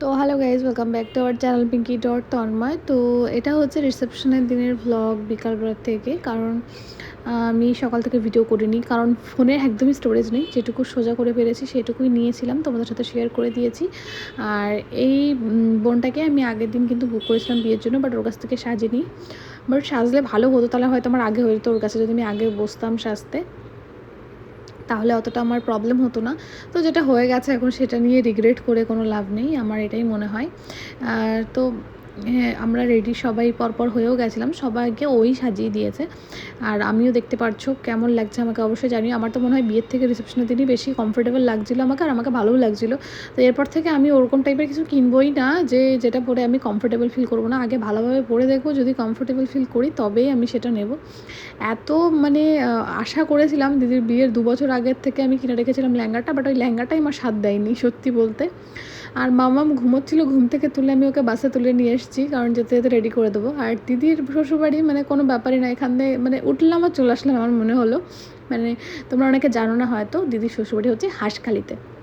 তো hello guys welcome back to our channel Pinky dot Tanmoy তো এটা হচ্ছে রিসেপশনের দিনের ভ্লগ বিকালবেলার থেকে। কারণ আমি সকাল থেকে ভিডিও করিনি। কারণ ফোনে একদমই স্টোরেজ নেই। যেটুকু সোজা করে পেরেছি সেটুকুই নিয়েছিলাম। তোমাদের সাথে শেয়ার করে দিয়েছি। আর এই বোনটাকে আমি আগের দিন কিন্তু বুক করেছিলাম বিয়ের জন্য বাট ওর কাছ থেকে সাজিনি। বাট সাজলে ভালো হতো। তাহলে হয়তো আমার আগে হয়ে যেত। ওর কাছে যদি আমি আগে বসতাম সাজতে। তাহলে অতটা আমার প্রবলেম হতো না। তো যেটা হয়ে গেছে এখন সেটা নিয়ে রিগ্রেট করে কোনো লাভ নেই, আমার এটাই মনে হয়। আর তো আমরা রেডি সবাই পরপর হয়েও গেছিলাম। সবাইকে ওই সাজিয়ে দিয়েছে। আর আমিও দেখতে পারছ কেমন লাগছে আমাকে অবশ্যই জানিও। আমার তো মনে হয় বিয়ের থেকে রিসেপশনের দিনই বেশি কমফোর্টেবল লাগছিল আমাকে আর আমাকে ভালোও লাগছিল। তো এরপর থেকে আমি ওরকম টাইপের কিছু কিনবই না যে যেটা পরে আমি কমফোর্টেবল ফিল করব না। আগে ভালোভাবে পরে দেখব, যদি কমফোর্টেবল ফিল করি তবেই আমি সেটা নেব। এত মানে আশা করেছিলাম দিদির বিয়ের দু বছর আগের থেকে আমি কিনে রেখেছিলাম ল্যাঙ্গাটা বাট ওই ল্যাঙ্গাটাই আমার স্বাদ দেয়নি সত্যি বলতে। আর মামাম ঘুমোচ্ছিল, ঘুম থেকে তুলে আমি ওকে বাসে তুলে নিয়ে এসেছি, কারণ যেতে যেতে রেডি করে দেবো। আর দিদির শ্বশুরবাড়ি মানে কোনো ব্যাপারই না, এখান থেকে মানে উঠলাম আর চলে আসলাম আমার মনে হলো। মানে তোমরা অনেকে জানো না হয়তো, দিদির শ্বশুরবাড়ি হচ্ছে হাঁসখালিতে।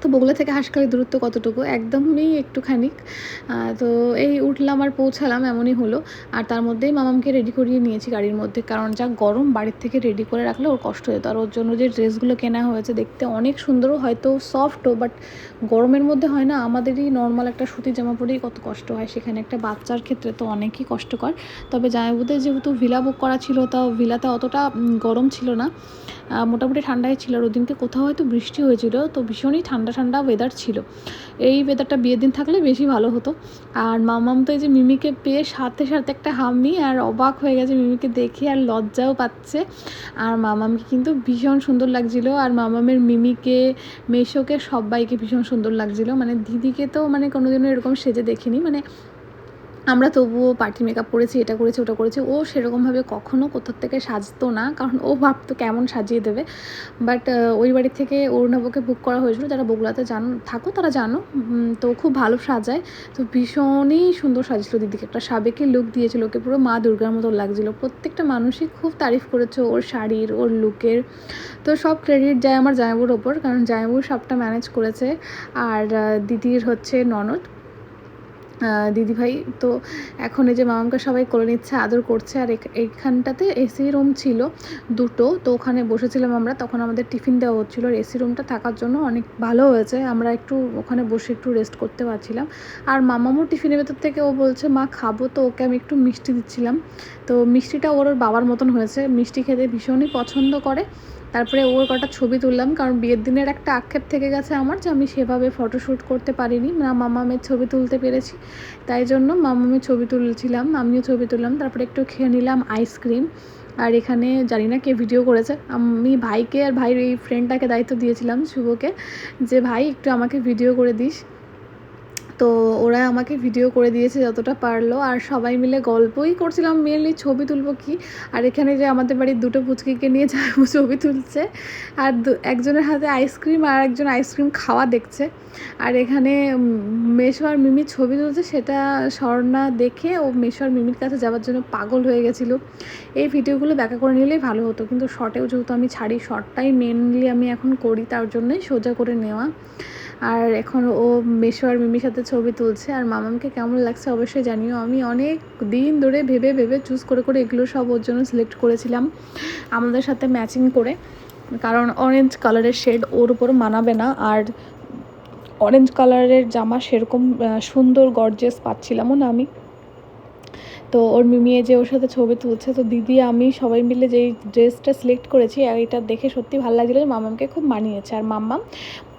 তো বগুলা থেকে হাঁসখালির দূরত্ব কতটুকু? একদমই একটুখানি তো এই উঠলাম আর পৌঁছালাম, এমনই হলো। আর তার মধ্যেই মামামকে রেডি করিয়ে নিয়েছি গাড়ির মধ্যে। কারণ যা গরম বাড়ির থেকে রেডি করে রাখলে ওর কষ্ট হতো। আর ওর জন্য যে ড্রেসগুলো কেনা হয়েছে দেখতে অনেক সুন্দরও, হয়তো সফটও বাট গরমের মধ্যে হয় না, আমাদেরই নর্মাল একটা সুতির জামা পরেই কত কষ্ট হয়। সেখানে একটা বাচ্চার ক্ষেত্রে তো অনেকই কষ্টকর। তবে জামাইবুদের যেহেতু ভিলা বুক করা ছিল, তাও ভিলাতে অতটা গরম ছিল না। মোটামুটি ঠান্ডাই ছিল। আর ওদিনকে কোথাও হয়তো বৃষ্টি হয়েছিল, তো ভীষণই ঠান্ডা ঠান্ডা ওয়েদার ছিল। এই ওয়েদারটা বিয়ের দিন থাকলে বেশি ভালো হতো। আর মামাম তো এই যে মিমিকে পেয়ে সাথে সাথে একটা হামি আর অবাক হয়ে গেছে মিমিকে দেখে আর লজ্জাও পাচ্ছে। আর মামামকে কিন্তু ভীষণ সুন্দর লাগছিল। আর মামামের মিমিকে, মেশোকে সবাইকে ভীষণ সুন্দর লাগছিল। মানে দিদিকে তো মানে কোনোদিনও এরকম সেজে দেখিনি। মানে আমরা তবুও পার্টি মেকআপ করেছি এটা করেছি, ওটা করেছি। ও সেরকমভাবে কখনো কোথার থেকে সাজতো না, কারণ ও ভাবতো কেমন সাজিয়ে দেবে। বাট ওই বাড়ি থেকে অরুণাবকে বুক করা হয়েছিল। যারা বগুড়াতে জানো, থাকো, তারা জানো। তো খুব ভালো সাজায়। তো ভীষণই সুন্দর সাজছিল দিদিকে। একটা সাবেকি লুক দিয়েছিল ওকে। পুরো মা দুর্গার মতো লাগছিল। প্রত্যেকটা মানুষই খুব তারিফ করেছে ওর শাড়ির, ওর লুকের তো সব ক্রেডিট যায় আমার জামাইবুর ওপর, কারণ জামাইবু সবটা ম্যানেজ করেছে। আর দিদির হচ্ছে ননদ। দিদিভাই, তো এখন এই যে মামাকে সবাই কোলে নিচ্ছে আদর করছে, আর এইখানটাতে এসি রুম ছিল দুটো, তো ওখানে বসেছিলাম আমরা, তখন আমাদের টিফিন দেওয়া হচ্ছিল, আর এসি রুমটা থাকার জন্য অনেক ভালো হয়েছে, আমরা একটু ওখানে বসে একটু রেস্ট করতে পারছিলাম। আর মামামও টিফিনের ভেতর থেকে ও বলছে, মা, খাব তো, ওকে আমি একটু মিষ্টি দিচ্ছিলাম। তো মিষ্টিটা ওর বাবার মতন হয়েছে, মিষ্টি খেতে ভীষণই পছন্দ করে। তারপরে ওর কটা ছবি তুললাম, কারণ বিয়ের দিনের একটা আক্ষেপ থেকে গেছে আমার যে আমি সেভাবে ফটোশ্যুট করতে পারিনি। না, মামামের ছবি তুলতে পেরেছি, তাই জন্য মামামের ছবি তুলছিলাম, আমিও ছবি তুললাম, তারপরে একটু খেয়ে নিলাম আইসক্রিম আর এখানে জানি না কে ভিডিও করেছে, আমি ভাইকে আর ভাইয়ের এই ফ্রেন্ডটাকে দায়িত্ব দিয়েছিলাম শুভকে, যে ভাই একটু আমাকে ভিডিও করে দিস। তো ওরা আমাকে ভিডিও করে দিয়েছে যতটা পারল। আর সবাই মিলে গল্পই করছিলাম মেনলি ছবি তুলবো কি? আর এখানে যে আমাদের বাড়ির দুটো পুচকিকে নিয়ে যাব ছবি তুলছে, আর একজনের হাতে আইসক্রিম আর একজন আইসক্রিম খাওয়া দেখছে। আর এখানে মেশো আর মিমি ছবি তুলছে, সেটা স্বর্ণা দেখে ও মেশো আর মিমির কাছে যাওয়ার জন্য পাগল হয়ে গেছিল। এই ভিডিওগুলো দেখা করে নিলেই ভালো হতো, কিন্তু শর্টেও যেহেতু আমি ছাড়ি শর্টটাই মেনলি আমি এখন করি, তার জন্যই সোজা করে নেওয়া। আর এখন ও মেশো আর মিমির সাথে ছবি তুলছে আর মামামকে কেমন লাগছে অবশ্যই জানিও। আমি অনেক দিন ধরে ভেবে ভেবে চুজ করে করে এগুলো সব ওর জন্য সিলেক্ট করেছিলাম আমাদের সাথে ম্যাচিং করে। কারণ অরেঞ্জ কালারের শেড ওর উপর মানাবে না আর অরেঞ্জ কালারের জামা সেরকম সুন্দর গর্জেস পাচ্ছিলামও না আমি। তো ওর মিমিয়ে যে ওর সাথে ছবি তুলছে, তো দিদি, আমি সবাই মিলে যেই ড্রেসটা সিলেক্ট করেছি, আর এটা দেখে সত্যি ভালো লাগছিল যে মামামকে খুব মানিয়েছে। আর মাম্মাম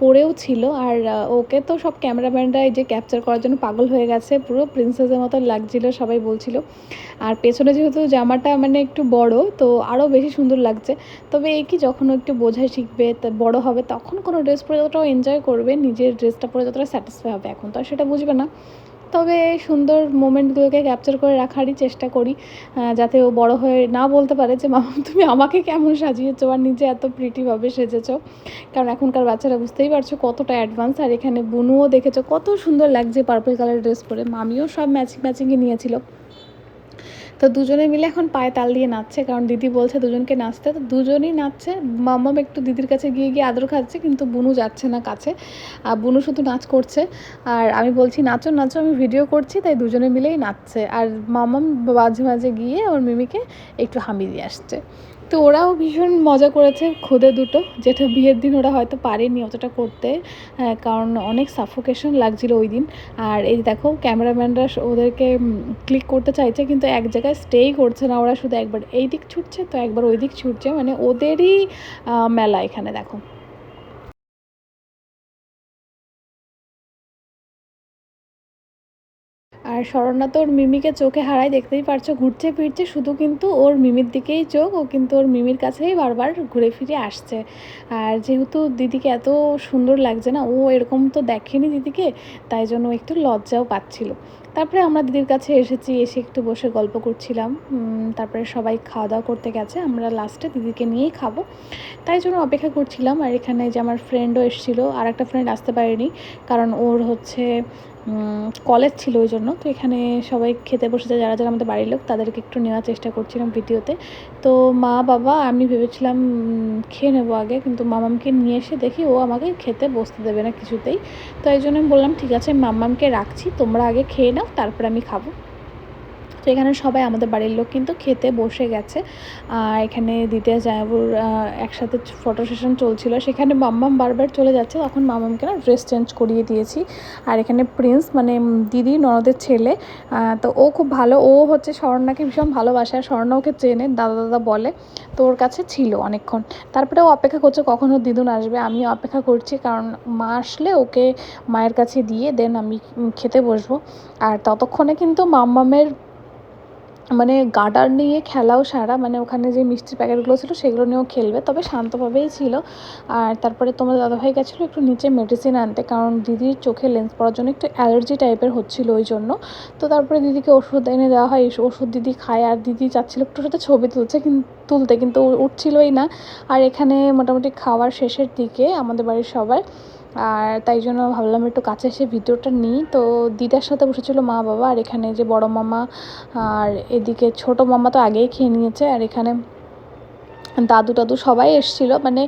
পরেও ছিল, আর ওকে তো সব ক্যামেরাম্যানরা এই যে ক্যাপচার করার জন্য পাগল হয়ে গেছে, পুরো প্রিন্সেসের মতো লাগছিল, সবাই বলছিল। আর পেছনে যেহেতু জামাটা মানে একটু বড়, তো আরও বেশি সুন্দর লাগছে। তবে এই কি যখন একটু বোঝা শিখবে বড় হবে, তখন কোনো ড্রেস পরে যতটা এনজয় করবে, নিজের ড্রেসটা পরে যতটা স্যাটিসফাই হবে, এখন তো আর সেটা বুঝবে না। তবে সুন্দর মোমেন্টগুলোকে ক্যাপচার করে রাখারই চেষ্টা করি যাতে ও বড় হয়ে না বলতে পারে যে, মামা, তুমি আমাকে কেমন সাজিয়েছো আর নিজে এত প্রিটিভাবে সেজেছো? কারণ এখনকার বাচ্চারা বুঝতেই পারছ কতটা অ্যাডভান্স আর এখানে বুনুও দেখেছ কত সুন্দর লাগছে পার্পল কালার ড্রেস পরে। মামিও সব ম্যাচিং ম্যাচিংয়ে নিয়েছিল। তো দুজনে মিলে এখন পায়ে তাল দিয়ে নাচছে, কারণ দিদি বলছে দুজনকে নাচতে। তো দুজনেই নাচছে, মাম্মাম একটু দিদির কাছে গিয়ে গিয়ে আদর খাচ্ছে, কিন্তু বুনু যাচ্ছে না কাছে। আর বুনু শুধু নাচ করছে। আর আমি বলছি, নাচো নাচো, আমি ভিডিও করছি। তাই দুজনে মিলেই নাচছে। আর মাম্মাম মাঝে মাঝে গিয়ে ওর মিমিকে একটু হামি দিয়ে আসছে। তো ওরাও ভীষণ মজা করেছে খুদে দুটো যেটা বিয়ের দিন ওরা হয়তো পারেনি অতটা করতে হ্যাঁ, কারণ অনেক সাফোকেশন লাগছিল ওই দিন। আর এই দেখো ক্যামেরাম্যানরা ওদেরকে ক্লিক করতে চাইছে কিন্তু এক জায়গায় স্টেই করছে না ওরা শুধু একবার এই দিক ছুটছে তো একবার ওই দিক ছুটছে মানে ওদেরই মেলা এখানে দেখো। আর স্মরণা তো ওর মিমিকে চোখে হারায়, দেখতেই পারছ, ঘুরছে ফিরছে, শুধু কিন্তু ওর মিমির দিকেই চোখ, ও কিন্তু ওর মিমির কাছেই বারবার ঘুরে ফিরে আসছে। আর যেহেতু দিদিকে এত সুন্দর লাগছে না, ও এরকম তো দেখেনি দিদিকে, তাই জন্য একটু লজ্জাও পাচ্ছিল। তারপরে আমরা দিদির কাছে এসেছি, এসে একটু বসে গল্প করছিলাম। তারপরে সবাই খাওয়া দাওয়া করতে গেছে, আমরা লাস্টে দিদিকে নিয়েই খাব। তাই জন্য অপেক্ষা করছিলাম, আর এখানে যে আমার ফ্রেন্ডও এসেছিল, আর একটা ফ্রেন্ড আসতে পারেনি, কারণ ওর হচ্ছে কলেজ ছিল ওই জন্য। তো এখানে সবাই খেতে বসেছে, যারা যারা আমাদের বাড়ির লোক, তাদেরকে একটু নেওয়ার চেষ্টা করছিলাম ভিডিওতে। তো মা, বাবা, আমি ভেবেছিলাম খেয়ে নেব আগে, কিন্তু মামামকে নিয়ে এসে দেখি ও আমাকে খেতে বসতে দেবে না কিছুতেই। তো এই জন্য আমি বললাম, ঠিক আছে, মামামকে রাখছি, তোমরা আগে খেয়ে নাও। তারপরে আমি খাব। তো এখানে সবাই আমাদের বাড়ির লোক কিন্তু খেতে বসে গেছে। আর এখানে দ্বিতীয় জায়াবুর একসাথে ফটো সেশন চলছিল। সেখানে মাম্মাম বারবার চলে যাচ্ছে। তখন মামামকে না ড্রেস চেঞ্জ করিয়ে দিয়েছি। আর এখানে প্রিন্স মানে দিদি ননদের ছেলে তো ও খুব ভালো। ও হচ্ছে স্বর্ণাকে ভীষণ ভালোবাসে। আর স্বর্ণা ওকে চেনে, দাদা দাদা বলে। তো ওর কাছে ছিল অনেকক্ষণ। তারপরে ও অপেক্ষা করছে কখন ওর দিদুন আসবে। আমিও অপেক্ষা করছি। কারণ মা আসলে ওকে মায়ের কাছে দিয়ে দেন, আমি খেতে বসবো। আর ততক্ষণে কিন্তু মাম্মামের মানে গার্ডার নিয়ে খেলাও সারা মানে ওখানে যে মিষ্টির প্যাকেটগুলো ছিল সেগুলো নিয়েও খেলবে, তবে শান্তভাবেই ছিল। আর তারপরে তোমার দাদাভাই গেছিল একটু নিচে মেডিসিন আনতে, কারণ দিদির চোখে লেন্স পড়ার জন্য একটু অ্যালার্জি টাইপের হচ্ছিল ওই জন্য। তো তারপরে দিদিকে ওষুধ এনে দেওয়া হয় ওষুধ দিদি খায়, আর দিদি চাচ্ছিলো একটু সাথে ছবি তুলছে কিন্তু তুলতে, কিন্তু উঠছিলোই না। আর এখানে মোটামুটি খাওয়ার শেষের দিকে আমাদের বাড়ির সবাই আর তাই জন্য ভাবলাম একটু কাছে এসে ভিডিওটা নিই। তো দিদার সাথে বসেছিল মা বাবা আর এখানে যে বড় মামা আর এদিকে ছোট মামা তো আগেই খেয়ে নিয়েছে আর এখানে দাদু টাদু সবাই এসেছিল। মানে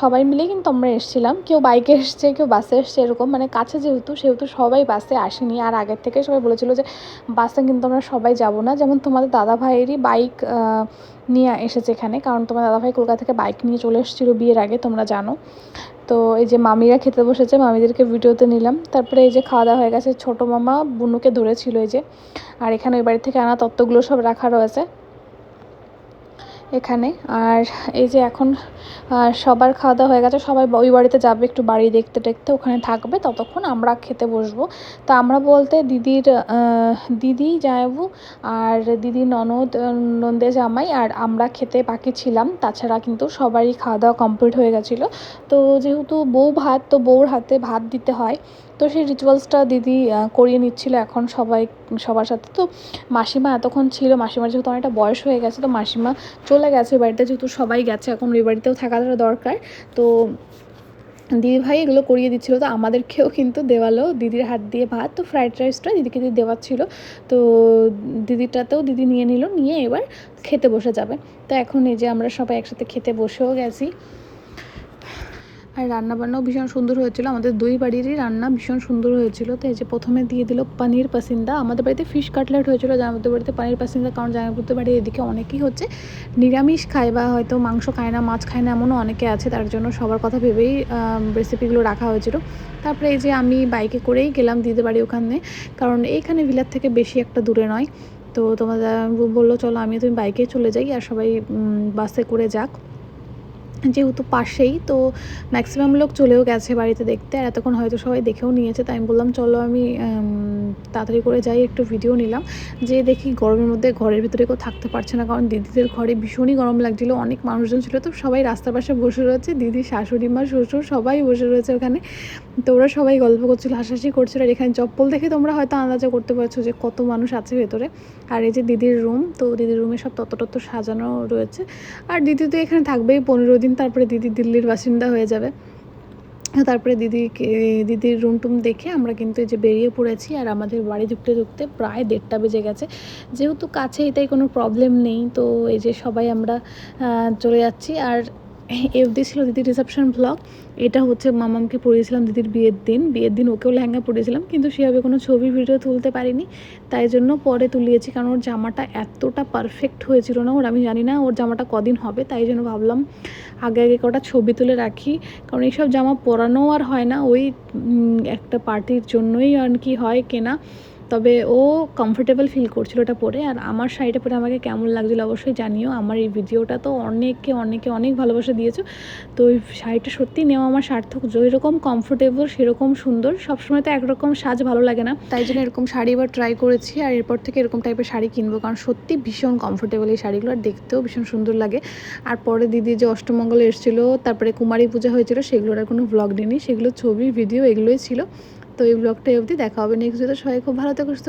সবাই মিলে কিন্তু আমরা এসেছিলাম। কেউ বাইকে এসছে, কেউ বাসে এসছে, এরকম। মানে কাছে যেহেতু, সেহেতু সবাই বাসে আসেনি। আর আগের থেকে সবাই বলেছিল যে বাসে কিন্তু আমরা সবাই যাব না। যেমন তোমাদের দাদা ভাইয়েরই বাইক নিয়ে এসেছে এখানে। কারণ তোমার দাদাভাই কলকাতা থেকে বাইক নিয়ে চলে এসেছিল বিয়ের আগে, তোমরা জানো। তো এই যে মামিরা খেতে বসেছে, মামিদেরকে ভিডিওতে নিলাম। তারপরে এই যে খাওয়া দাওয়া হয়ে গেছে, ছোটো মামা বুনুকে ধরেছিল এই যে। আর এখানে ওই বাড়ি থেকে আনা তত্ত্বগুলো সব রাখা রয়েছে। এখানে। আর এই যে এখন সবার খাওয়া দাওয়া হয়ে গেছে। সবাই ওই বাড়িতে যাবে একটু বাড়ি দেখতে দেখতে ওখানে থাকবে ততক্ষণ আমরা খেতে বসবো। তা আমরা বলতে দিদির দিদি, জায়াবু আর দিদির ননদ নন্দে জামাই আর আমরা খেতে বাকি ছিলাম। তাছাড়া কিন্তু সবারই খাওয়া দাওয়া কমপ্লিট হয়ে গেছিল। তো যেহেতু বউ ভাত, তো বউর হাতে ভাত দিতে হয়। তো সেই রিচুয়ালসটা দিদি করিয়ে নিচ্ছিল এখন সবাই, সবার সাথে। তো মাসিমা এতক্ষণ ছিল, মাসিমার যেহেতু অনেকটা বয়স হয়ে গেছে, তো মাসিমা চলে গেছে বাড়িতে, যেহেতু সবাই গেছে, এখন ওই বাড়িতেও থাকাটা দরকার। তো দিদিভাই এগুলো করিয়ে দিচ্ছিল, তো আমাদেরকেও কিন্তু দেওয়ালো দিদির হাত দিয়ে ভাত। তো ফ্রাইড রাইসটা দিদিকে দিয়ে দেওয়ার ছিল, তো দিদিটাতেও দিদি নিয়ে নিল, নিয়ে এবার খেতে বসে যাবে। তো এখন এই যে আমরা সবাই একসাথে খেতে বসেও গেছি। আর রান্নাবান্নাও ভীষণ সুন্দর হয়েছিল। আমাদের দুই বাড়িরই রান্না ভীষণ সুন্দর হয়েছিল। তো এই যে প্রথমে দিয়ে দিল পানির পাসিন্দা। আমাদের বাড়িতে ফিশ কাটলেট হয়েছিল জামাইপুর বাড়িতে পানির পাসিন্দা, কারণ জামাইপুর বাড়ির এদিকে অনেকেই হচ্ছে নিরামিষ খায় বা হয়তো মাংস খায় না, মাছ খায় না, এমনও অনেকে আছে। তার জন্য সবার কথা ভেবেই রেসিপিগুলো রাখা হয়েছিল। তারপরে এই যে আমি বাইকে করেই গেলাম দিদির বাড়ি ওখানে। কারণ এইখানে ভিলার থেকে বেশি একটা দূরে নয়। তো তোমাদের বলল, চলো আমি তুমি বাইকে চলে যাই আর সবাই বাসে করে যাক। যেহেতু পাশেই, তো ম্যাক্সিমাম লোক চলেও গেছে বাড়িতে দেখতে। আর এতক্ষণ হয়তো সবাই দেখেও নিয়েছে, তাই আমি বললাম, চলো আমি তাড়াতাড়ি করে যাই, একটু ভিডিও নিলাম। যে দেখি গরমের মধ্যে ঘরের ভিতরে কেউ থাকতে পারছে না, কারণ দিদিদের ঘরে ভীষণই গরম লাগছিল, অনেক মানুষজন ছিল, তো সবাই রাস্তার পাশে বসে রয়েছে, দিদি, শাশুড়ি মা, শ্বশুর সবাই বসে রয়েছে ওখানে। তো ওরা সবাই গল্প করছিল, হাসাহাসি করছিল, আর এখানে চপ্পল দেখে তোমরা হয়তো আন্দাজা করতে পারছ যে কত মানুষ আছে ভেতরে। আর এই যে দিদির রুম তো দিদির রুমে সব তত তত সাজানো রয়েছে। আর দিদি তো এখানে থাকবেই পনেরো দিন তারপরে দিদি দিল্লির বাসিন্দা হয়ে যাবে। তারপরে দিদিকে দিদির রুম টুম দেখে আমরা কিন্তু এই যে বেরিয়ে পড়েছি আর আমাদের বাড়ি ঢুকতে ঢুকতে প্রায় দেড়টা বেজে গেছে। যেহেতু কাছে এটাই কোনো প্রবলেম নেই। তো এই যে সবাই আমরা চলে যাচ্ছি। আর এফদি ছিল দিদির রিসেপশন ব্লগ এটা হচ্ছে মামামকে পড়িয়েছিলাম দিদির বিয়ের দিন। বিয়ের দিন ওকেও লেহেঙ্গা পরিয়েছিলাম কিন্তু সেভাবে কোনো ছবি ভিডিও তুলতে পারিনি। তাই জন্য পরে তুলিয়েছি, কারণ ওর জামাটা এতটা পারফেক্ট হয়েছিল না, ওর আমি জানি না ওর জামাটা কদিন হবে। তাই জন্য ভাবলাম আগে আগে কটা ছবি তুলে রাখি। কারণ এইসব জামা পরানো আর হয় না, ওই একটা পার্টির জন্যই আর কি হয় কেনা। তবে ও কমফোর্টেবল ফিল করছিল ওটা পরে। আর আমার শাড়িটা পরে আমাকে কেমন লাগছিল অবশ্যই জানিও। আমার এই ভিডিওটা তো অনেকে অনেকে অনেক ভালোবাসা দিয়েছ। তো ওই শাড়িটা সত্যি নেওয়া আমার সার্থক। যেরকম কমফোর্টেবল সেরকম সুন্দর। সবসময় তো একরকম সাজ ভালো লাগে না। তাই জন্য এরকম শাড়ি এবার ট্রাই করেছি। আর এরপর থেকে এরকম টাইপের শাড়ি কিনবো। কারণ সত্যি ভীষণ কমফোর্টেবল এই শাড়িগুলো। আর দেখতেও ভীষণ সুন্দর লাগে। আর পরে দিদি যে অষ্টমঙ্গল এসেছিল, তারপরে কুমারী পূজা হয়েছিল, সেগুলোর আর কোনো ভ্লগ নিইনি সেগুলো ছবি ভিডিও এগুলোই ছিল। তো এই ব্লগটা অবধি দেখা হবে নেক্সট ভিডিও সবাই খুব ভালো থেকে সুস্থ